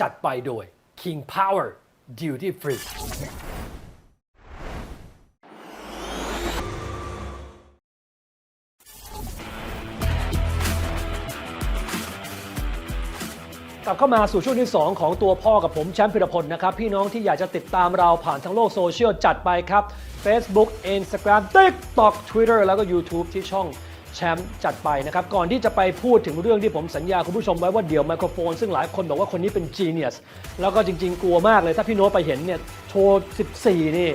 จัดไปโดย King Power Duty Free กลับเข้ามาสู่ช่วงที่ 2 ของตัวพ่อกับผมแชมป์พิรพลนะครับ พี่น้องที่อยากจะติดตามเราผ่านทางโลกโซเชียลจัดไปครับ Facebook Instagram TikTok Twitter แล้วก็ YouTube ที่ช่อง แชมป์จัดไปนะครับ ก่อนที่จะไปพูดถึงเรื่องที่ผมสัญญาคุณผู้ชมไว้ว่าเดี๋ยวไมโครโฟน ซึ่งหลายคนบอกว่าคนนี้เป็น genius แล้วก็จริงๆ กลัวมากเลย ถ้าพี่โน้ตไปเห็นเนี่ยโชว์ 14 นี่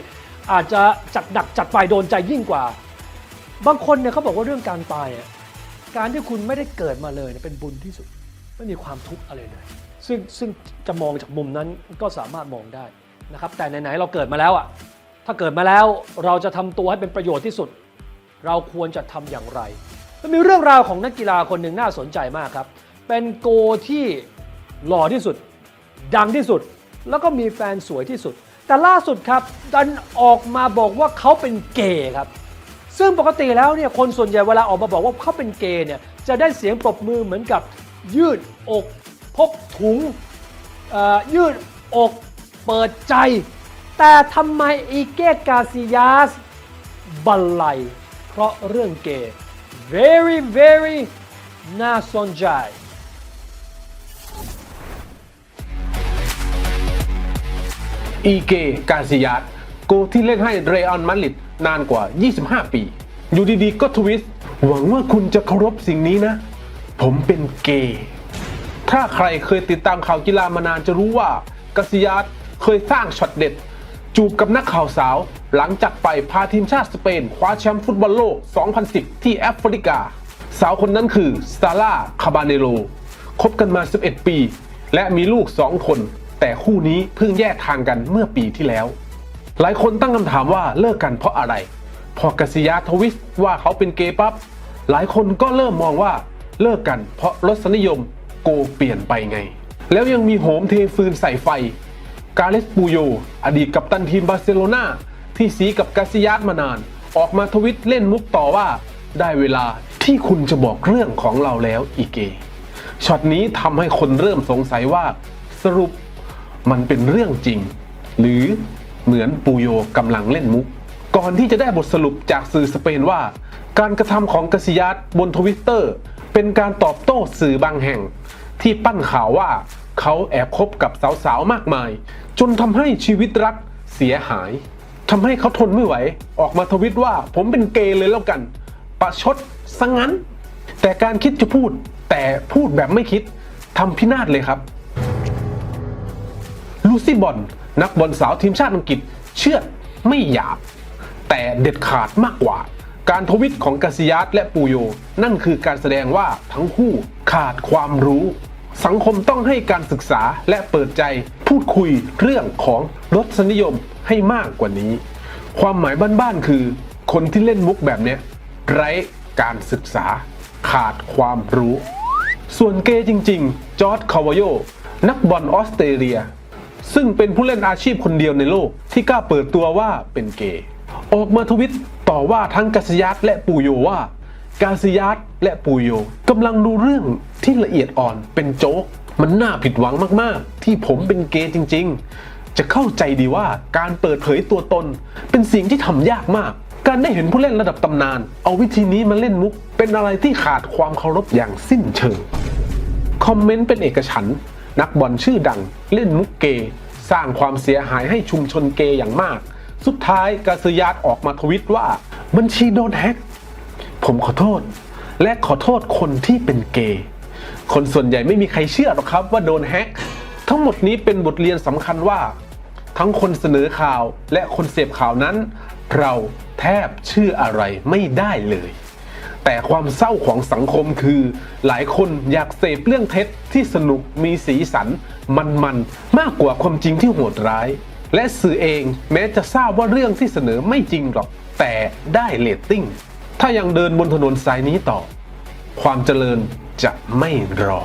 อาจจะจัดหนักจัดไปโดนใจยิ่งกว่า บางคนเนี่ยเขาบอกว่าเรื่องการตายการที่คุณไม่ได้เกิดมาเลยเป็นบุญที่สุดไม่มีความทุกข์อะไรเลย ซึ่งซึ่งจะมองจากมุมนั้นก็สามารถมองได้นะครับแต่ไหนๆเราเกิดมาแล้วอะถ้าเกิดมาแล้วเราจะทำตัวให้เป็นประโยชน์ที่สุด เราควรจะทำอย่างไร มันมีเรื่องราวของนักกีฬาคนหนึ่งน่าสนใจมากครับ เป็นโกที่หล่อที่สุด ดังที่สุด แล้วก็มีแฟนสวยที่สุด แต่ล่าสุดครับ ดันออกมาบอกว่าเขาเป็นเกย์ครับ ซึ่งปกติแล้วเนี่ยคนส่วนใหญ่เวลาออกมาบอกว่าเขาเป็นเกย์เนี่ยจะได้เสียงปรบมือเหมือนกับยืดอกพกถุงยืดอกเปิดใจ แต่ทำไมอีเกตกาซิยาสบันไล เพราะเรื่องเกย์ very very น่าสนใจอีเกกาซิยาสโกที่เล่นให้เรอัลมาดริดนานกว่า 25 ปี อยู่ดีๆ ก็ทวิสต์หวังว่าคุณจะเคารพสิ่งนี้นะ ผมเป็นเกย์ถ้าใครเคยติดตามข่าวกีฬามานานจะรู้ว่ากาซิยาสเคยสร้างช็อตเด็ด จูบกับนักข่าวสาว หลังจากไปพาทีมชาติสเปน คว้าแชมป์ฟุตบอลโลก 2010 ที่แอฟริกา สาวคนนั้นคือซาร่าคาบาเนโลคบกันมา 11 ปี และมีลูก 2 คน แต่คู่นี้เพิ่งแยกทางกันเมื่อปีที่แล้ว หลายคนตั้งคำถามว่าเลิกกันเพราะอะไร พอกสิยาทวิส์ว่าเขาเป็นเกย์ปั๊บหลายคนก็เริ่มมองว่าเลิกกันเพราะรสนิยมโกเปลี่ยนไปไง แล้วยังมีโหมเทฟืนใส่ไฟ กาเลสปูโย อดีตกัปตันทีมบาร์เซโลนา ที่สีกับกาซิยาสมานาน ออกมาทวิตเล่นมุกต่อว่า ได้เวลาที่คุณจะบอกเรื่องของเราแล้วอีเกช็อตนี้ทำให้คนเริ่มสงสัยว่า สรุปมันเป็นเรื่องจริง หรือเหมือนปูโยกำลังเล่นมุก ก่อนที่จะได้บทสรุปจากสื่อสเปนว่า การกระทำของกาซิยาสบนทวิตเตอร์เป็นการตอบโต้สื่อบางแห่ง ที่ปั้นข่าวว่าเขาแอบคบกับสาวๆมากมาย จนทำให้ชีวิตรักเสียหาย ทำให้เขาทนไม่ไหว ออกมาทวิตว่าผมเป็นเกย์เลยแล้วกัน ประชดซะงงั้น แต่การคิดจะพูด แต่พูดแบบไม่คิดทำพินาศเลยครับ ลูซี่บอลนักบอลสาวทีมชาติอังกฤษ เชื่อไม่หยาบ แต่เด็ดขาดมากกว่า การทวิตของกาซิยัสและปูโย นั่นคือการแสดงว่าทั้งคู่ขาดความรู้ สังคมต้องให้การศึกษาและเปิดใจพูดคุยเรื่องของรสนิยมให้มากกว่านี้ ความหมายบ้านๆคือ คนที่เล่นมุกแบบเนี้ยไร้การศึกษา ขาดความรู้ ส่วนเกย์จริง ๆ จอร์ดคาวโย นักบอลออสเตรเลีย ซึ่งเป็นผู้เล่นอาชีพคนเดียวในโลกที่กล้าเปิดตัวว่าเป็นเกย์ออกมาทวิตต่อว่าทั้งกาซิยัสและปูโยว่า กาซิยัสและปูโยกำลังดูเรื่องที่ละเอียดอ่อนเป็นโจ๊ก มันน่าผิดหวังมากๆ ที่ผมเป็นเกย์จริง ๆ จะเข้าใจดีว่าการเปิดเผยตัวตน เป็นสิ่งที่ทำยากมาก การได้เห็นผู้เล่นระดับตำนาน เอาวิธีนี้มาเล่นมุก เป็นอะไรที่ขาดความเคารพอย่างสิ้นเชิง คอมเมนต์เป็นเอกฉันนักบอลชื่อดัง เล่นมุกเกย์สร้างความเสียหายให้ชุมชนเกย์อย่างมาก สุดท้ายกาซยาตออกมาทวิตว่า บัญชีโดนแฮ็ก ผมขอโทษ และขอโทษคนที่เป็นเกย์คนส่วนใหญ่ไม่มีใครเชื่อหรอกครับว่าโดนแฮ็กทั้งหมดนี้เป็นบทเรียนสำคัญว่า ทั้งคนเสนอข่าวและคนเสพข่าวนั้น เราแทบเชื่ออะไรไม่ได้เลย แต่ความเศร้าของสังคมคือ หลายคนอยากเสพเรื่องเท็จที่สนุกมีสีสัน มันๆมมากกว่าความจริงที่โหดร้าย และสื่อเองแม้จะทราบว่าเรื่องที่เสนอไม่จริงหรอก แต่ได้เรตติ้ง ถ้ายังเดินบนถนนสายนี้ต่อ ความเจริญจะไม่รอ